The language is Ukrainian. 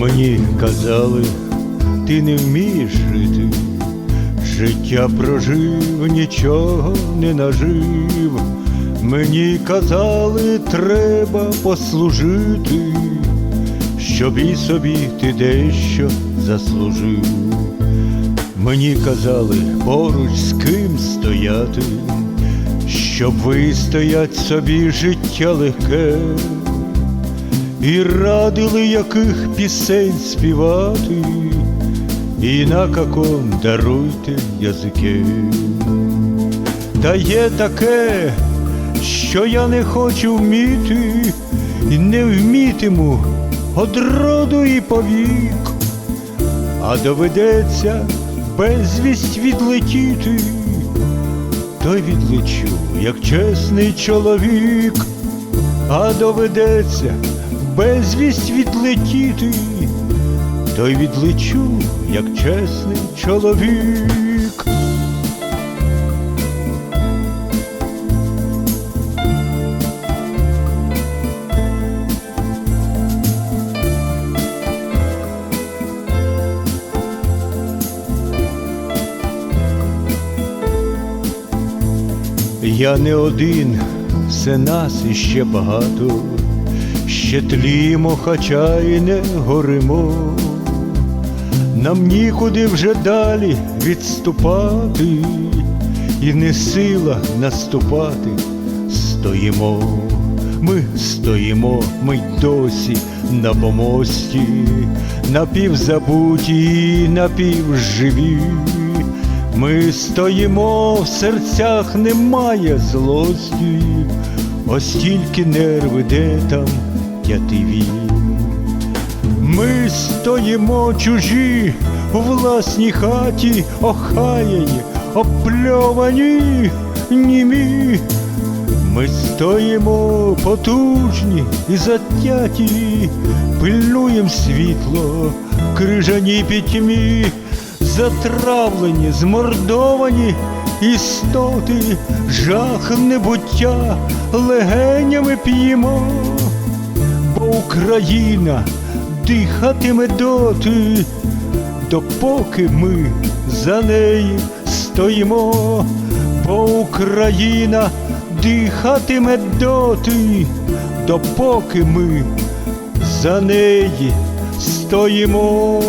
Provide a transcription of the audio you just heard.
Мені казали, ти не вмієш жити, життя прожив, нічого не нажив. Мені казали, треба послужити, щоб і собі ти дещо заслужив. Мені казали поруч з ким стояти, щоб вистоять собі життя легке, і радили, яких пісень співати, і на каком даруйте язике. Та є таке, що я не хочу вміти, і не вмітиму од роду і повік, а доведеться безвість відлетіти, то й відлечу, як чесний чоловік, а доведеться безвість відлетіти, то й відлечу, як чесний чоловік. Я не один, все нас іще багато, ще тлімо, хоча й не горимо. Нам нікуди вже далі відступати, і не сила наступати, стоїмо. Ми стоїмо, ми досі на помості, напівзабуті, напівживі. Ми стоїмо, в серцях немає злості, ось тільки нерви, де там тятиві. Ми стоїмо чужі у власній хаті, охаяні, опльовані, німі. Ми стоїмо потужні і затяті, пильнуєм світло в крижаній пітьмі, затравлені, змордовані істоти, жах небуття легенями п'ємо, Україна дихатиме доти, допоки ми за неї стоїмо, бо Україна дихатиме доти, допоки ми за неї стоїмо.